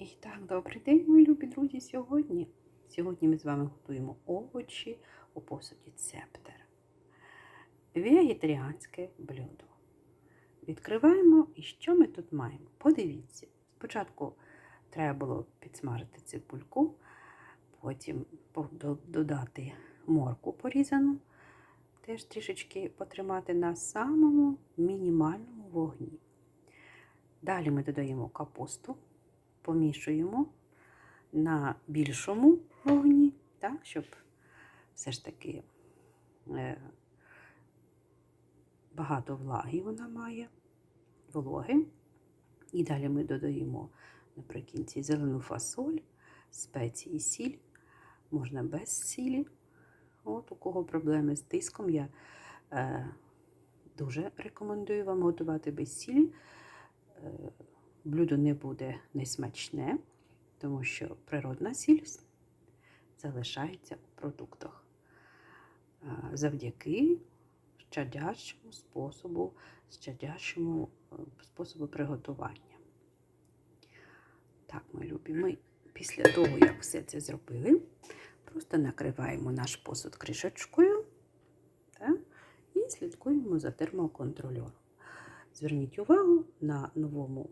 І так, добрий день, мої любі друзі. Сьогодні. Сьогодні ми з вами готуємо овочі у посуді цептер. Вегетаріанське блюдо. Відкриваємо і що ми тут маємо? Подивіться. Спочатку треба було підсмажити цибульку, потім додати морку порізану, теж трішечки потримати на самому мінімальному вогні. Далі ми додаємо капусту помішуємо на більшому вогні, так, щоб все ж таки е, багато влаги вона має, вологи. І далі ми додаємо наприкінці зелену фасоль, спеції, сіль, можна без сілі. От у кого проблеми з тиском, я е, дуже рекомендую вам готувати без сілі. Е, блюдо не буде несмачне, тому що природна сіль залишається у продуктах завдяки щадящому способу, щадящому е, способу приготування. Так, ми любі, ми після того, як все це зробили, просто накриваємо наш посуд кришечкою так, і слідкуємо за термоконтрольором. Зверніть увагу на новому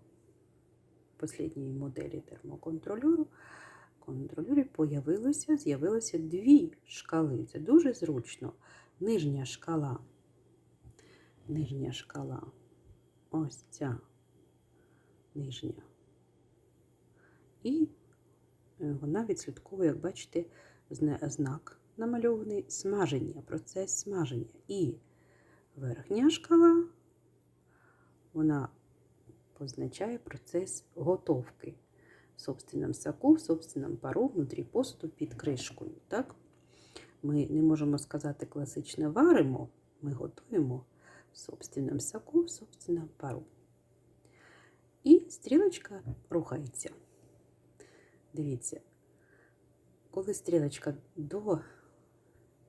послідній моделі термоконтрольору. Контролюрі появилося, з'явилося дві шкали. Це дуже зручно. Нижня шкала. Нижня шкала. Ось ця нижня. І е, вона відслідковує, як бачите, знак намальований смаження, процес смаження. І верхня шкала, вона позначає процес готовки в собственном соку, в собственном пару, внутрі посуду під кришкою. Так? Ми не можемо сказати класично варимо, ми готуємо в собственном соку, в собственном пару. І стрілочка рухається. Дивіться, коли стрілочка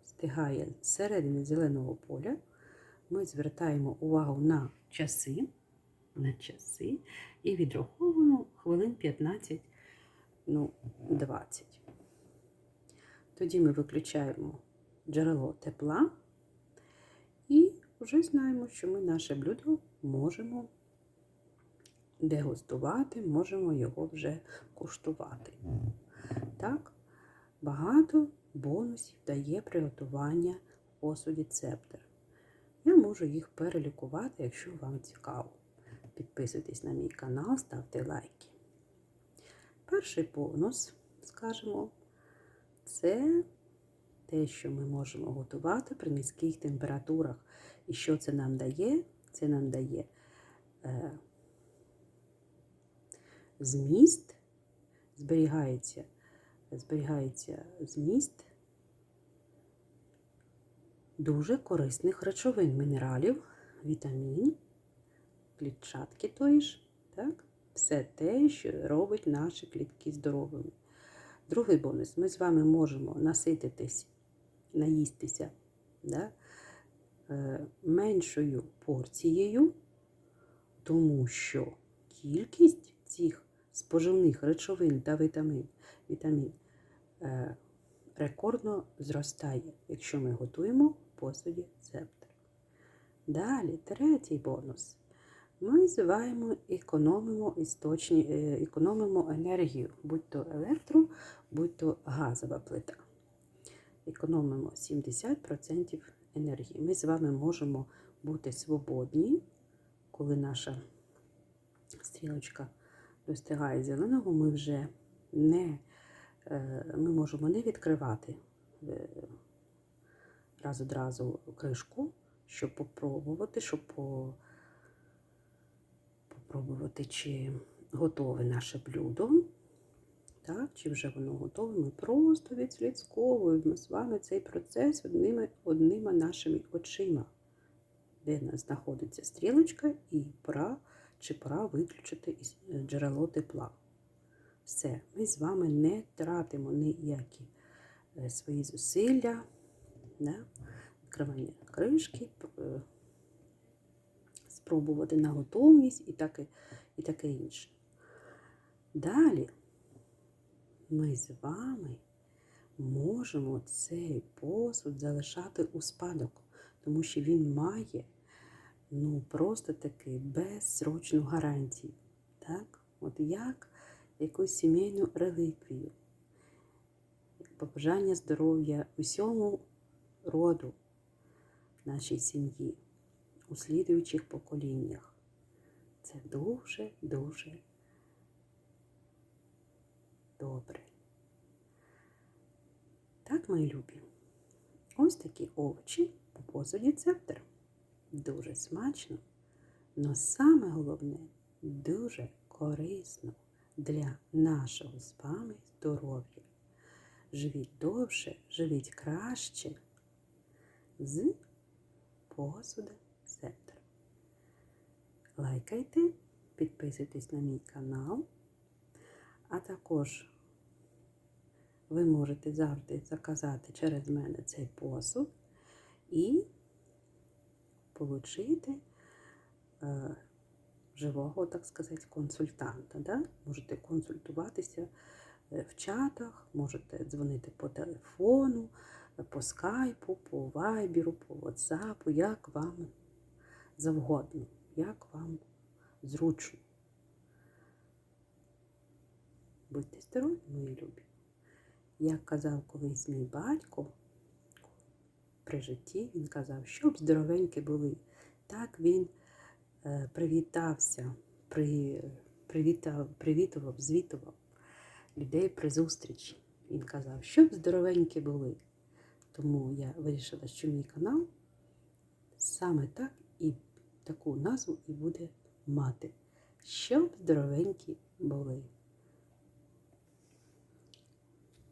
достигає середини зеленого поля, ми звертаємо увагу на часи на часи і відраховуємо хвилин 15, ну, 20. Тоді ми виключаємо джерело тепла і вже знаємо, що ми наше блюдо можемо дегустувати, можемо його вже куштувати. Так, багато бонусів дає приготування посуді цептер. Я можу їх перелікувати, якщо вам цікаво. Підписуйтесь на мій канал, ставте лайки. Перший бонус, скажімо, це те, що ми можемо готувати при низьких температурах. І що це нам дає? Це нам дає е, зміст, зберігається, зберігається зміст дуже корисних речовин, мінералів, вітамін клітчатки тої ж, так? Все те, що робить наші клітки здоровими. Другий бонус. Ми з вами можемо насититись, наїстися да? е, меншою порцією, тому що кількість цих споживних речовин та вітамін, вітамін е, рекордно зростає, якщо ми готуємо посуді цептер. Далі, третій бонус ми зваємо економимо істочні, е, економимо енергію, будь то електро, будь то газова плита. Економимо 70% енергії. Ми з вами можемо бути свободні, коли наша стрілочка достигає зеленого, ми вже не е, ми можемо не відкривати е, раз одразу кришку, щоб попробувати, щоб по попробувати, чи готове наше блюдо. Так, чи вже воно готове, ми просто відслідковуємо з вами цей процес одними, одними нашими очима, де знаходиться стрілочка і пора, чи пора виключити е, джерело тепла. Все, ми з вами не тратимо ніякі е, свої зусилля, да? відкривання кришки, е, спробувати на готовність і таке, і таке інше. Далі ми з вами можемо цей посуд залишати у спадок, тому що він має ну, просто таки безсрочну гарантію. Так? От як якусь сімейну реліквію, побажання здоров'я усьому роду нашій сім'ї, у слідуючих поколіннях. Це дуже-дуже добре. Так, мої любі. Ось такі овочі у посуді цептер. Дуже смачно, але саме головне дуже корисно для нашого з вами здоров'я. Живіть довше, живіть краще з посуда. Лайкайте, підписуйтесь на мій канал, а також ви можете завжди заказати через мене цей посуд і отримати е, живого, так сказати, консультанта. Да? Можете консультуватися е, в чатах, можете дзвонити по телефону, е, по скайпу, по вайберу, по ватсапу, як вам завгодно, як вам зручно. Будьте здорові, мої любі. Як казав колись мій батько при житті, він казав, щоб здоровенькі були. Так він е, привітався, при, привітав, привітував, звітував людей при зустрічі. Він казав, щоб здоровенькі були. Тому я вирішила, що мій канал саме так і таку назву і буде мати. Щоб здоровенькі були.